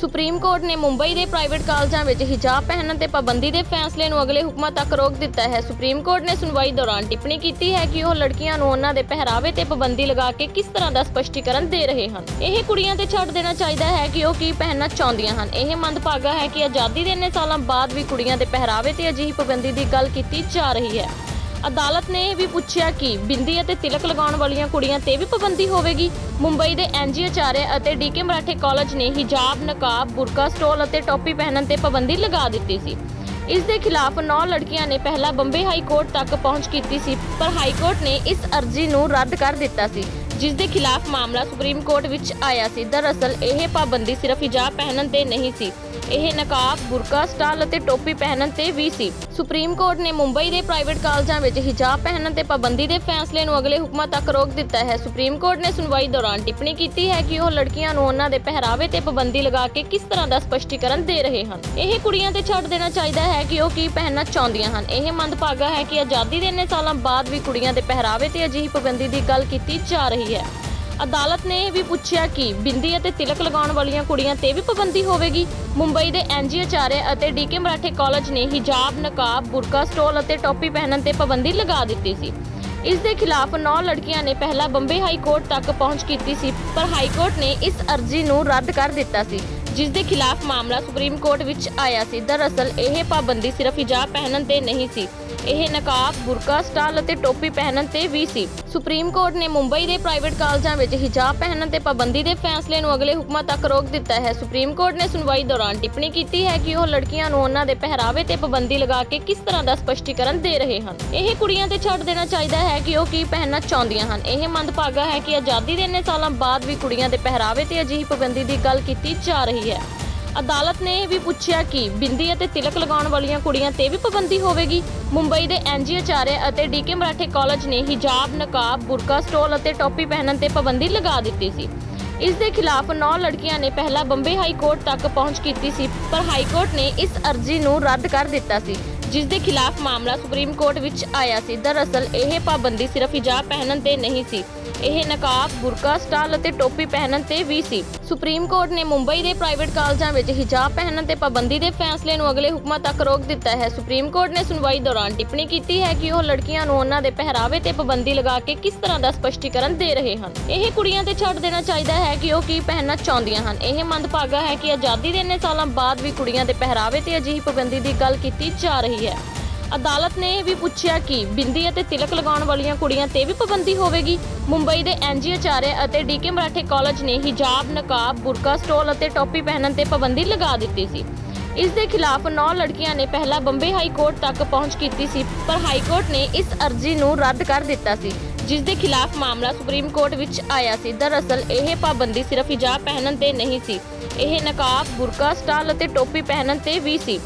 Supreme court ਨੇ ਮੁੰਬਈ ਦੇ private ਕਾਲਜਾਂ ਵਿੱਚ ਹਿਜਾਬ ਪਹਿਨਣ ਤੇ ਪਾਬੰਦੀ ਦੇ ਫੈਸਲੇ ਨੂੰ ਅਗਲੇ ਹੁਕਮਾਂ ਤੱਕ ਰੋਕ ਦਿੱਤਾ ਹੈ। ਸੁਪਰੀਮ ਕੋਰਟ ਨੇ ਸੁਣਵਾਈ ਦੌਰਾਨ ਟਿੱਪਣੀ ਕੀਤੀ ਹੈ ਕਿ ਉਹ ਲੜਕੀਆਂ ਨੂੰ ਉਹਨਾਂ ਦੇ ਪਹਿਰਾਵੇ ਤੇ ਪਾਬੰਦੀ ਲਗਾ ਕੇ ਕਿਸ ਤਰ੍ਹਾਂ ਦਾ ਸਪਸ਼ਟੀਕਰਨ ਦੇ ਰਹੇ ਹਨ। ਇਹ ਕੁੜੀਆਂ ਤੇ ਛੱਡ ਦੇਣਾ ਚਾਹੀਦਾ ਹੈ ਕਿ ਉਹ ਕੀ ਪਹਿਨਣਾ ਚਾਹੁੰਦੀਆਂ ਹਨ। ਇਹ ਮੰਦਭਾਗਾ ਹੈ ਕਿ ਆਜ਼ਾਦੀ ਦੇ ਇੰਨੇ ਸਾਲਾਂ ਬਾਅਦ ਵੀ ਕੁੜੀਆਂ ਦੇ ਪਹਿਰਾਵੇ ਤੇ ਅਜਿਹੀ ਪਾਬੰਦੀ ਦੀ ਗੱਲ ਕੀਤੀ ਜਾ ਰਹੀ ਹੈ। ਅਦਾਲਤ ਨੇ ਇਹ ਵੀ ਪੁੱਛਿਆ ਕਿ ਬਿੰਦੀ ਅਤੇ ਤਿਲਕ ਲਗਾਉਣ ਵਾਲੀਆਂ ਕੁੜੀਆਂ ਤੇ ਵੀ ਪਾਬੰਦੀ ਹੋਵੇਗੀ। ਮੁੰਬਈ ਦੇ ਐਨਜੀ ਆਚਾਰਿਆ ਅਤੇ ਡੀਕੇ ਮਰਾਠੇ ਕਾਲਜ ਨੇ ਹਿਜਾਬ, ਨਕਾਬ, ਬੁਰਕਾ ਸਟੋਲ ਅਤੇ ਟੋਪੀ ਪਹਿਨਣ ਤੇ ਪਾਬੰਦੀ ਲਗਾ ਦਿੱਤੀ ਸੀ। ਇਸ ਦੇ ਖਿਲਾਫ 9 ਲੜਕੀਆਂ ਨੇ ਪਹਿਲਾਂ ਬੰਬੇ ਹਾਈ ਕੋਰਟ ਤੱਕ ਪਹੁੰਚ ਕੀਤੀ ਸੀ, ਪਰ ਹਾਈ ਕੋਰਟ ਨੇ ਇਸ ਅਰਜ਼ੀ ਨੂੰ ਰੱਦ ਕਰ ਦਿੱਤਾ ਸੀ। ਜਿਸ ਦੇ ਖਿਲਾਫ ਮਾਮਲਾ ਸੁਪਰੀਮ ਕੋਰਟ ਵਿੱਚ ਆਇਆ ਸੀ। ਦਰਅਸਲ, ਇਹ ਪਾਬੰਦੀ ਸਿਰਫ ਹਿਜਾਬ ਪਹਿਨਣ ਤੇ ਨਹੀਂ ਸੀ। ਇਹ ਨਕਾਬ, ਬੁਰਕਾ, ਸਟਾਲ ਅਤੇ ਟੋਪੀ ਪਹਿਨਣ ਤੇ ਵੀ ਸੀ। ਸੁਪਰੀਮ ਕੋਰਟ ਨੇ ਮੁੰਬਈ ਦੇ ਪ੍ਰਾਈਵੇਟ ਕਾਲਜਾਂ ਵਿੱਚ ਹਿਜਾਬ ਪਹਿਨਣ ਤੇ ਪਾਬੰਦੀ ਦੇ ਫੈਸਲੇ ਨੂੰ ਅਗਲੇ ਹੁਕਮਾਂ ਤੱਕ ਰੋਕ ਦਿੱਤਾ ਹੈ। ਸੁਪਰੀਮ ਕੋਰਟ ਨੇ ਸੁਣਵਾਈ ਦੌਰਾਨ ਟਿੱਪਣੀ ਕੀਤੀ ਹੈ ਕਿ ਉਹ ਲੜਕੀਆਂ ਨੂੰ ਉਹਨਾਂ ਦੇ ਪਹਿਰਾਵੇ ਤੇ ਪਾਬੰਦੀ ਲਗਾ ਕੇ ਕਿਸ ਤਰ੍ਹਾਂ ਦਾ ਸਪਸ਼ਟੀਕਰਨ ਦੇ ਰਹੇ ਹਨ। ਇਹ ਕੁੜੀਆਂ ਤੇ ਛੱਡ ਦੇਣਾ ਚਾਹੀਦਾ ਹੈ ਕਿ ਉਹ ਕੀ ਪਹਿਨਣਾ ਚਾਹੁੰਦੀਆਂ ਹਨ। ਇਹ ਮੰਦਭਾਗਾ ਹੈ ਕਿ ਆਜ਼ਾਦੀ ਦੇ ਇੰਨੇ ਸਾਲਾਂ ਬਾਅਦ ਵੀ ਕੁੜੀਆਂ ਦੇ ਪਹਿਰਾਵੇ ਤੇ ਅਜਿਹੀ ਪਾਬੰਦੀ ਦੀ ਗੱਲ ਕੀਤੀ ਜਾ ਰਹੀ ਹੈ। ਅਦਾਲਤ ਨੇ ਇਹ ਵੀ ਪੁੱਛਿਆ ਕਿ ਬਿੰਦੀ ਅਤੇ ਤਿਲਕ ਲਗਾਉਣ ਵਾਲੀਆਂ ਕੁੜੀਆਂ ਤੇ ਵੀ ਪਾਬੰਦੀ ਹੋਵੇਗੀ। ਮੁੰਬਈ ਦੇ ਐਨਜੀ ਆਚਾਰਿਆ ਅਤੇ ਡੀਕੇ ਮਰਾਠੇ ਕਾਲਜ ਨੇ ਹਿਜਾਬ, ਨਕਾਬ, ਬੁਰਕਾ, ਸਟੋਲ ਅਤੇ ਟੋਪੀ ਪਹਿਨਣ ਤੇ ਪਾਬੰਦੀ ਲਗਾ ਦਿੱਤੀ ਸੀ। ਇਸ ਦੇ ਖਿਲਾਫ 9 ਲੜਕੀਆਂ ਨੇ ਪਹਿਲਾਂ ਬੰਬੇ ਹਾਈ ਕੋਰਟ ਤੱਕ ਪਹੁੰਚ ਕੀਤੀ ਸੀ, ਪਰ ਹਾਈ ਕੋਰਟ ਨੇ ਇਸ ਅਰਜ਼ੀ ਨੂੰ ਰੱਦ ਕਰ ਦਿੱਤਾ ਸੀ, ਜਿਸ ਦੇ ਖਿਲਾਫ ਮਾਮਲਾ ਸੁਪਰੀਮ ਕੋਰਟ ਵਿੱਚ ਆਇਆ ਸੀ। ਦਰਅਸਲ, ਇਹ ਪਾਬੰਦੀ ਸਿਰਫ ਹਿਜਾਬ ਪਹਿਨਣ ਤੇ ਨਹੀਂ ਸੀ। ਇਹ ਨਕਾਬ, ਬੁਰਕਾ ਸਟਾਲ ਅਤੇ ਟੋਪੀ ਪਹਿਨਣ ਤੇ ਵੀ ਸੀ। ਸੁਪਰੀਮ ਕੋਰਟ ਨੇ ਮੁੰਬਈ ਦੇ ਪ੍ਰਾਈਵੇਟ ਕਾਲਜਾਂ ਵਿੱਚ ਹਿਜਾਬ ਪਹਿਨਣ ਤੇ ਪਾਬੰਦੀ ਦੇ ਫੈਸਲੇ ਨੂੰ ਅਗਲੇ ਹੁਕਮਾਂ ਤੱਕ ਰੋਕ ਦਿੱਤਾ ਹੈ। ਸੁਪਰੀਮ ਕੋਰਟ ਨੇ ਸੁਣਵਾਈ ਦੌਰਾਨ ਟਿੱਪਣੀ ਕੀਤੀ ਹੈ ਕਿ ਉਹ ਲੜਕੀਆਂ ਨੂੰ ਉਹਨਾਂ ਦੇ ਪਹਿਰਾਵੇ ਤੇ ਪਾਬੰਦੀ ਲਗਾ ਕੇ ਕਿਸ ਤਰ੍ਹਾਂ ਦਾ ਸਪਸ਼ਟੀਕਰਨ ਦੇ ਰਹੇ ਹਨ। ਇਹ ਕੁੜੀਆਂ ਤੇ ਛੱਡ ਦੇਣਾ ਚਾਹੀਦਾ ਹੈ ਕਿ ਉਹ ਕੀ ਪਹਿਨਣਾ ਚਾਹੁੰਦੀਆਂ ਹਨ। ਇਹ ਮੰਦਭਾਗਾ ਹੈ ਕਿ ਆਜ਼ਾਦੀ ਦੇ ਇੰਨੇ ਸਾਲਾਂ ਬਾਅਦ ਵੀ ਕੁੜੀਆਂ ਦੇ ਪਹਿਰਾਵੇ ਤੇ ਅਜਿਹੀ ਪਾਬੰਦੀ ਦੀ ਗੱਲ ਕੀਤੀ ਜਾ ਰਹੀ ਹੈ। ਅਦਾਲਤ ਨੇ ਇਹ ਵੀ ਪੁੱਛਿਆ ਕਿ ਬਿੰਦੀ ਅਤੇ ਤਿਲਕ ਲਗਾਉਣ ਵਾਲੀਆਂ ਕੁੜੀਆਂ ਤੇ ਵੀ ਪਾਬੰਦੀ ਹੋਵੇਗੀ। ਮੁੰਬਈ ਦੇ ਐਨਜੀ ਆਚਾਰਿਆ ਅਤੇ ਡੀਕੇ ਮਰਾਠੇ ਕਾਲਜ ਨੇ ਹਿਜਾਬ, ਨਕਾਬ, ਬੁਰਕਾ ਸਟੋਲ ਅਤੇ ਟੋਪੀ ਪਹਿਨਣ ਤੇ ਪਾਬੰਦੀ ਲਗਾ ਦਿੱਤੀ ਸੀ। ਇਸ ਦੇ ਖਿਲਾਫ 9 ਲੜਕੀਆਂ ਨੇ ਪਹਿਲਾਂ ਬੰਬੇ ਹਾਈ ਕੋਰਟ ਤੱਕ ਪਹੁੰਚ ਕੀਤੀ ਸੀ, ਪਰ ਹਾਈ ਕੋਰਟ ਨੇ ਇਸ ਅਰਜ਼ੀ ਨੂੰ ਰੱਦ ਕਰ ਦਿੱਤਾ ਸੀ। ਜਿਸ ਦੇ ਖਿਲਾਫ ਮਾਮਲਾ ਸੁਪਰੀਮ ਕੋਰਟ ਵਿੱਚ ਆਇਆ ਸੀ। ਦਰਅਸਲ, ਇਹ ਪਾਬੰਦੀ ਸਿਰਫ ਹਿਜਾਬ ਪਹਿਨਣ ਤੇ ਨਹੀਂ ਸੀ। ਇਹ ਨਕਾਬ, ਬੁਰਕਾ, ਸਟਾਲ ਅਤੇ ਟੋਪੀ ਪਹਿਨਣ ਤੇ ਵੀ ਸੀ। ਸੁਪਰੀਮ ਕੋਰਟ ਨੇ ਮੁੰਬਈ ਦੇ ਪ੍ਰਾਈਵੇਟ ਕਾਲਜਾਂ ਵਿੱਚ ਹਿਜਾਬ ਪਹਿਨਣ ਤੇ ਪਾਬੰਦੀ ਦੇ ਫੈਸਲੇ ਨੂੰ ਅਗਲੇ ਹੁਕਮਾਂ ਤੱਕ ਰੋਕ ਦਿੱਤਾ ਹੈ। ਸੁਪਰੀਮ ਕੋਰਟ ਨੇ ਸੁਣਵਾਈ ਦੌਰਾਨ ਟਿੱਪਣੀ ਕੀਤੀ ਹੈ ਕਿ ਉਹ ਲੜਕੀਆਂ ਨੂੰ ਉਹਨਾਂ ਦੇ ਪਹਿਰਾਵੇ ਤੇ ਪਾਬੰਦੀ ਲਗਾ ਕੇ ਕਿਸ ਤਰ੍ਹਾਂ ਦਾ ਸਪਸ਼ਟੀਕਰਨ ਦੇ ਰਹੇ ਹਨ। ਇਹ ਕੁੜੀਆਂ ਤੇ ਛੱਡ ਦੇਣਾ ਚਾਹੀਦਾ ਹੈ ਕਿ ਉਹ ਕੀ ਪਹਿਨਣਾ ਚਾਹੁੰਦੀਆਂ ਹਨ। ਇਹ ਮੰਦਭਾਗਾ ਹੈ ਕਿ ਆਜ਼ਾਦੀ ਦੇ ਇੰਨੇ ਸਾਲਾਂ ਬਾਅਦ ਵੀ ਕੁੜੀਆਂ ਦੇ ਪਹਿਰਾਵੇ ਤੇ ਅਜਿਹੀ ਪਾਬੰਦੀ ਦੀ ਗੱਲ ਕੀਤੀ ਜਾ ਰਹੀ ਰਹੀ ਹੈ। ਅਦਾਲਤ ਨੇ ਇਹ ਵੀ ਪੁੱਛਿਆ ਕਿ ਬਿੰਦੀ ਅਤੇ ਤਿਲਕ ਲਗਾਉਣ ਵਾਲੀਆਂ ਕੁੜੀਆਂ ਤੇ ਵੀ ਪਾਬੰਦੀ ਹੋਵੇਗੀ। ਮੁੰਬਈ ਦੇ ਐਨਜੀ ਆਚਾਰਿਆ ਅਤੇ ਡੀਕੇ ਮਰਾਠੇ ਕਾਲਜ ਨੇ ਹਿਜਾਬ, ਨਕਾਬ, ਬੁਰਕਾ, ਸਟੋਲ ਅਤੇ ਟੋਪੀ ਪਹਿਨਣ ਤੇ ਪਾਬੰਦੀ ਲਗਾ ਦਿੱਤੀ ਸੀ। ਇਸ ਦੇ ਖਿਲਾਫ 9 ਲੜਕੀਆਂ ਨੇ ਪਹਿਲਾਂ ਬੰਬੇ ਹਾਈ ਕੋਰਟ ਤੱਕ ਪਹੁੰਚ ਕੀਤੀ ਸੀ, ਪਰ ਹਾਈ ਕੋਰਟ ਨੇ ਇਸ ਅਰਜ਼ੀ ਨੂੰ ਰੱਦ ਕਰ ਦਿੱਤਾ ਸੀ, ਜਿਸ ਦੇ ਖਿਲਾਫ ਮਾਮਲਾ ਸੁਪਰੀਮ ਕੋਰਟ ਵਿੱਚ ਆਇਆ ਸੀ। ਦਰਅਸਲ, ਇਹ ਪਾਬੰਦੀ ਸਿਰਫ ਹਿਜਾਬ ਪਹਿਨਣ ਤੇ ਨਹੀਂ ਸੀ। ਇਹ ਨਕਾਬ, ਬੁਰਕਾ, ਸਟਾਲ ਅਤੇ ਟੋਪੀ ਪਹਿਨਣ ਤੇ ਵੀ ਸੀ।